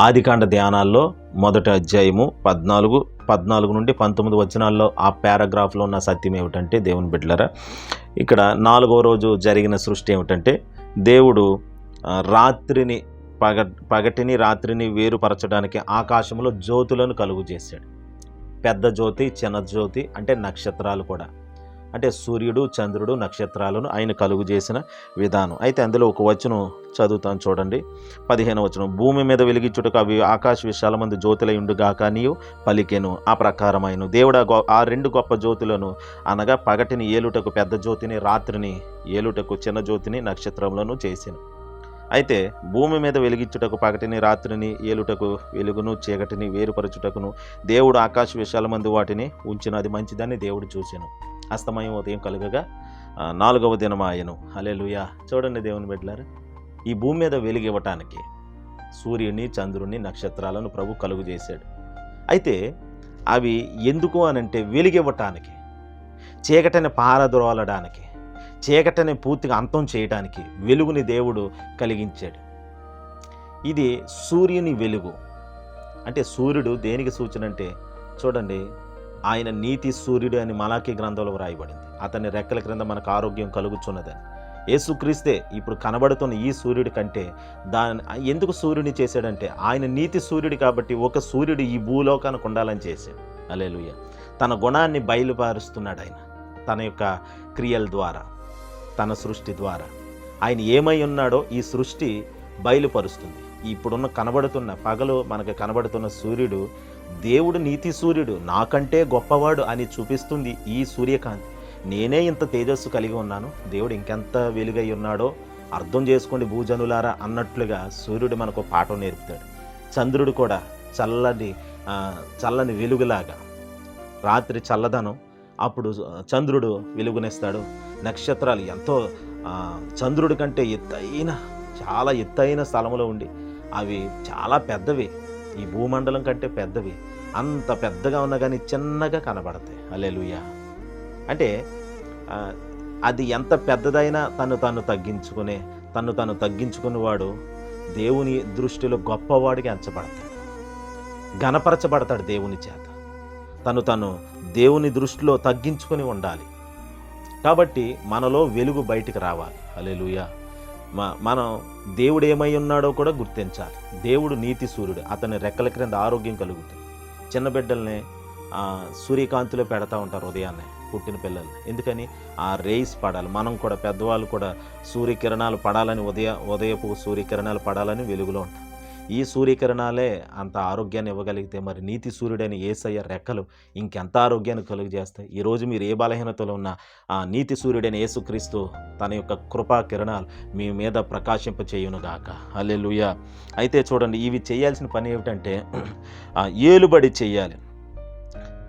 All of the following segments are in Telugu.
ఆదికాండ ధ్యానాల్లో మొదటి అధ్యాయము పద్నాలుగు పద్నాలుగు నుండి పంతొమ్మిది వచనాల్లో ఆ పారాగ్రాఫ్లో ఉన్న సత్యం ఏమిటంటే దేవుని బిడ్డలరా ఇక్కడ నాలుగో రోజు జరిగిన సృష్టి ఏమిటంటే దేవుడు రాత్రిని పగ పగటిని రాత్రిని వేరుపరచడానికి ఆకాశంలో జ్యోతులను కలుగు చేశాడు. పెద్ద జ్యోతి చిన్న జ్యోతి అంటే నక్షత్రాలు కూడా. అంటే సూర్యుడు చంద్రుడు నక్షత్రాలను ఆయన కలుగు చేసిన విధానం. అయితే అందులో ఒక వచనం చదువుతాను చూడండి. పదిహేను వచనం భూమి మీద వెలిగించుటకు అవి ఆకాశ విశాల మంది జ్యోతులై ఉండుగాక నీయు పలికెను ఆ ప్రకారమైన దేవుడు ఆ గొ- ఆ రెండు గొప్ప జ్యోతులను అనగా పగటిని ఏలుటకు పెద్ద జ్యోతిని రాత్రిని ఏలుటకు చిన్న జ్యోతిని నక్షత్రములను చేశాను అయితే భూమి మీద వెలిగించుటకు పగటిని రాత్రిని ఏలుటకు వెలుగును చీకటిని వేరుపరచుటకును దేవుడు ఆకాశ విశాల మంది వాటిని ఉంచిన అది మంచిదని దేవుడు చూశాను అస్తమయం ఉదయం కలుగగా నాలుగవ దినం ఆయను. హల్లెలూయా. చూడండి దేవుని బిడ్డలారు ఈ భూమి మీద వెలిగివ్వటానికి సూర్యుని చంద్రుని నక్షత్రాలను ప్రభు కలుగు చేశాడు. అయితే అవి ఎందుకు అనంటే వెలుగివ్వటానికి చీకటిని పారద్రోలడానికి చీకటిని పూర్తిగా అంతం చేయడానికి వెలుగుని దేవుడు కలిగించాడు. ఇది సూర్యుని వెలుగు. అంటే సూర్యుడు దేనికి సూచన అంటే చూడండి ఆయన నీతి సూర్యుడు అని మలాఖీ గ్రంథంలో వ్రాయబడింది. అతని రెక్కల క్రింద మనకు ఆరోగ్యం కలుగుచున్నదని. యేసుక్రీస్తే ఇప్పుడు కనబడుతున్న ఈ సూర్యుడి కంటే దాని ఎందుకు సూర్యుడిని చేశాడంటే ఆయన నీతి సూర్యుడు కాబట్టి ఒక సూర్యుడు ఈ భూలోకానికి ఉండాలని చేశాడు. అలేలుయ్య తన గుణాన్ని బయలుపరుస్తున్నాడు ఆయన. తన యొక్క క్రియల ద్వారా తన సృష్టి ద్వారా. ఆయన ఏమై ఉన్నాడో ఈ సృష్టి బయలుపరుస్తుంది. ఇప్పుడున్న కనబడుతున్న పగలు మనకు కనబడుతున్న సూర్యుడు దేవుడు నీతి సూర్యుడు నాకంటే గొప్పవాడు అని చూపిస్తుంది ఈ సూర్యకాంతి. నేనే ఇంత తేజస్సు కలిగి ఉన్నాను దేవుడు ఇంకెంత వెలుగై ఉన్నాడో అర్థం చేసుకోండి భూజనులారా అన్నట్లుగా సూర్యుడు మనకు పాఠం నేర్పుతాడు. చంద్రుడు కూడా చల్లని చల్లని వెలుగులాగా. రాత్రి చల్లదనం అప్పుడు చంద్రుడు వెలుగునిస్తాడు. నక్షత్రాలు ఎంతో చంద్రుడి కంటే ఎత్తైన చాలా ఎత్తైన స్థలంలో ఉండి అవి చాలా పెద్దవి. ఈ భూమండలం కంటే పెద్దవి. అంత పెద్దగా ఉన్నా కానీ చిన్నగా కనబడతాయి. అల్లెలుయ్యా అంటే అది ఎంత పెద్దదైనా తను తను తగ్గించుకునే తను తను తగ్గించుకునేవాడు దేవుని దృష్టిలో గొప్పవాడికి ఎంచబడతాడు. గణపరచబడతాడు దేవుని చేత. తను తను దేవుని దృష్టిలో తగ్గించుకొని ఉండాలి. కాబట్టి మనలో వెలుగు బయటికి రావాలి. అలెలుయా మనం దేవుడు ఏమై ఉన్నాడో కూడా గుర్తించాలి. దేవుడు నీతి సూర్యుడు. అతని రెక్కల క్రింద ఆరోగ్యం కలుగుతుంది. చిన్న బిడ్డల్ని సూర్యకాంతిలో పెడతా ఉంటారు ఉదయాన్నే పుట్టిన పిల్లల్ని. ఎందుకని? ఆ రేస్ పడాలి. మనం కూడా పెద్దవాళ్ళు కూడా సూర్యకిరణాలు పడాలని ఉదయ ఉదయపు సూర్యకిరణాలు పడాలని వెలుగులో ఉంటాం. ఈ సూర్యకిరణాలే అంత ఆరోగ్యాన్ని ఇవ్వగలిగితే మరి నీతి సూర్యుడైన ఏసయ్య రెక్కలు ఇంకెంత ఆరోగ్యాన్ని కలుగజేస్తాయి? ఈరోజు మీరు ఏ బలహీనతలో ఉన్న ఆ నీతి సూర్యుడైన యేసుక్రీస్తు తన యొక్క కృపా కిరణాలు మీ మీద ప్రకాశింప చేయునుగాక లూయ అయితే చూడండి ఇవి చేయాల్సిన పని ఏమిటంటే ఏలుబడి చేయాలి.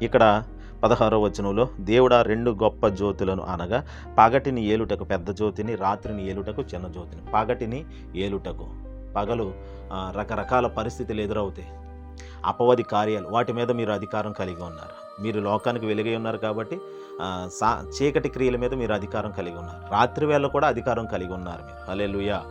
ఇక్కడ పదహారో వచనంలో దేవుడా రెండు గొప్ప జ్యోతులను అనగా పగటిని ఏలుటకు పెద్ద జ్యోతిని రాత్రిని ఏలుటకు చిన్న జ్యోతిని. పగటిని ఏలుటకు. పగలు రకరకాల పరిస్థితులు ఎదురవుతాయి. అపవాది కార్యాలు వాటి మీద మీరు అధికారం కలిగి ఉన్నారు. మీరు లోకానికి వెలుగై ఉన్నారు కాబట్టి సా చీకటి క్రియల మీద మీరు అధికారం కలిగి ఉన్నారు. రాత్రి వేళ కూడా అధికారం కలిగి ఉన్నారు మీరు. అలెలుయా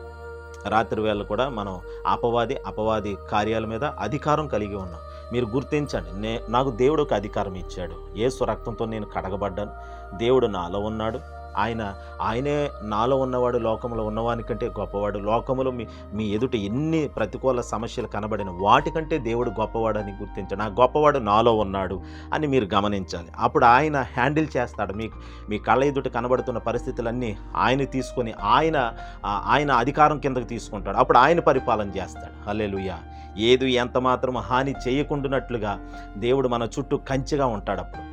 రాత్రి వేళ కూడా మనం అపవాది అపవాది కార్యాల మీద అధికారం కలిగి ఉన్నాం. మీరు గుర్తించండి నే నాకు దేవుడు ఒక అధికారం ఇచ్చాడు. ఏసు రక్తంతో నేను కడగబడ్డాను. దేవుడు నాలో ఉన్నాడు. ఆయన ఆయనే నాలో ఉన్నవాడు లోకంలో ఉన్నవానికంటే గొప్పవాడు. లోకములో మీ మీ ఎదుట ఎన్ని ప్రతికూల సమస్యలు కనబడిన వాటికంటే దేవుడు గొప్పవాడని గుర్తించాడు ఆ గొప్పవాడు నాలో ఉన్నాడు అని మీరు గమనించాలి. అప్పుడు ఆయన హ్యాండిల్ చేస్తాడు. మీకు మీ కళ్ళ ఎదుట కనబడుతున్న పరిస్థితులన్నీ ఆయన తీసుకొని ఆయన ఆయన అధికారం కిందకు తీసుకుంటాడు. అప్పుడు ఆయన పరిపాలన చేస్తాడు. హల్లెలూయా. ఏది ఎంత మాత్రం హాని చేయకుండానట్లుగా దేవుడు మన చుట్టూ కంచిగా ఉంటాడు అప్పుడు.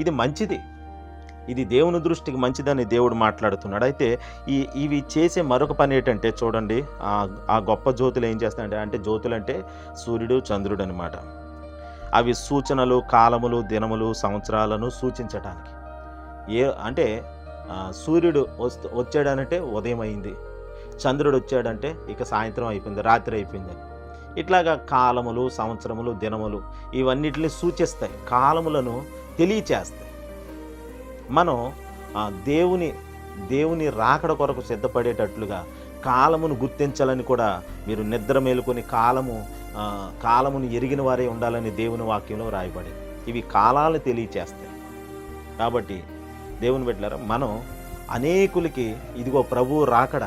ఇది మంచిది. ఇది దేవుని దృష్టికి మంచిదని దేవుడు మాట్లాడుతున్నాడు. అయితే ఈ ఇవి చేసే మరొక పని ఏంటంటే చూడండి ఆ గొప్ప జ్యోతులు ఏం చేస్తాయంటే అంటే జ్యోతులు అంటే సూర్యుడు చంద్రుడు అనమాట అవి సూచనలు కాలములు దినములు సంవత్సరాలను సూచించటానికి. ఏ అంటే సూర్యుడు వస్తు వచ్చాడనంటే ఉదయం అయింది. చంద్రుడు వచ్చాడంటే ఇక సాయంత్రం అయిపోయింది రాత్రి అయిపోయింది. ఇట్లాగా కాలములు సంవత్సరములు దినములు ఇవన్నిటిని సూచిస్తాయి. కాలములను తెలియచేస్తాయి. మనం దేవుని దేవుని రాకడ కొరకు సిద్ధపడేటట్లుగా కాలమును గుర్తించాలని కూడా మీరు నిద్ర మేలుకొని కాలము కాలమును ఎరిగిన వారే ఉండాలని దేవుని వాక్యంలో రాయబడింది ఇవి కాలాలు తెలియచేస్తాయి. కాబట్టి దేవుని పెట్టారా మనం అనేకులకి ఇదిగో ప్రభు రాకడ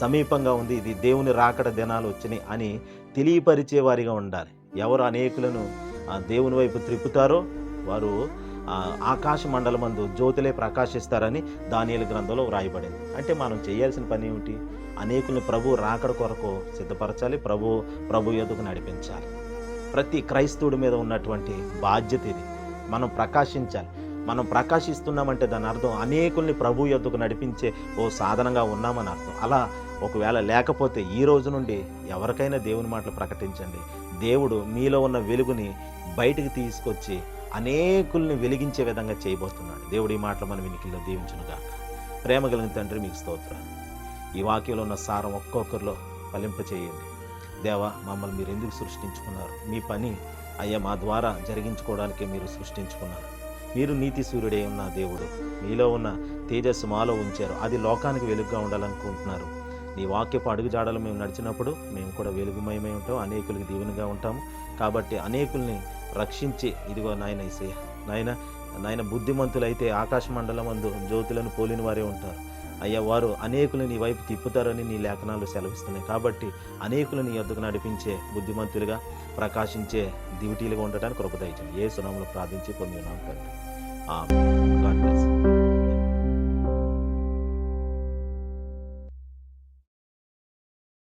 సమీపంగా ఉంది ఇది దేవుని రాకడ దినాలు వచ్చినాయి అని తెలియపరిచే వారిగా ఉండాలి. ఎవరు అనేకులను ఆ దేవుని వైపు త్రిప్పుతారో వారు ఆకాశ మండలమందు జ్యోతులే ప్రకాశిస్తారని దానియలు గ్రంథంలో వ్రాయబడింది. అంటే మనం చేయాల్సిన పని ఏమిటి? అనేకుల్ని ప్రభు రాకడ కొరకు సిద్ధపరచాలి ప్రభు ప్రభు ఎదుగు నడిపించాలి. ప్రతి క్రైస్తవుడి మీద ఉన్నటువంటి బాధ్యత ఇది. మనం ప్రకాశించాలి. మనం ప్రకాశిస్తున్నామంటే దాని అర్థం అనేకుల్ని ప్రభు యొద్దకు నడిపించే ఓ సాధనంగా ఉన్నామని అర్థం. అలా ఒకవేళ లేకపోతే ఈ రోజు నుండి ఎవరికైనా దేవుని మాటలు ప్రకటించండి. దేవుడు మీలో ఉన్న వెలుగుని బయటికి తీసుకొచ్చి అనేకుల్ని వెలిగించే విధంగా చేయబోతున్నాడు. దేవుడి మాటలు మన వినికిల్లో దీవించునుగా ప్రేమ కలిగిన తండ్రి మీకు స్తోత్రాలు. ఈ వాక్యంలో ఉన్న సారం ఒక్కొక్కరిలో ఫలింపచేయండి దేవా మమ్మల్ని మీరు ఎందుకు సృష్టించుకున్నారు? మీ పని అయ్యా మా ద్వారా జరిగించుకోవడానికే మీరు సృష్టించుకున్నారు. మీరు నీతి సూర్యుడే ఉన్న దేవుడు. మీలో ఉన్న తేజస్సు మాలో ఉంచారు. అది లోకానికి వెలుగుగా ఉండాలనుకుంటున్నారు. నీ వాక్యపు అడుగుజాడలు మేము నడిచినప్పుడు మేము కూడా వెలుగుమయమై ఉంటాం అనేకులకి దీవెనగా ఉంటాము. కాబట్టి అనేకుల్ని రక్షించి. ఇదిగో నాయన ఇసయ్య నాయన నాయన బుద్ధిమంతులైతే ఆకాశ మండలం అందు జ్యోతులను పోలిన వారే ఉంటారు. అయ్యా వారు అనేకులు నీ వైపు తిప్పుతారని నీ లేఖనాలు సెలవిస్తున్నాయి. కాబట్టి అనేకులు నీ వద్దకు నడిపించే బుద్ధిమంతులుగా ప్రకాశించే దివిటీలుగా ఉండటానికి కృపదయించండి ఏ సునాములు ప్రార్థించి పొంది ఉన్నాం తండ్రి గాడ్ బ్లెస్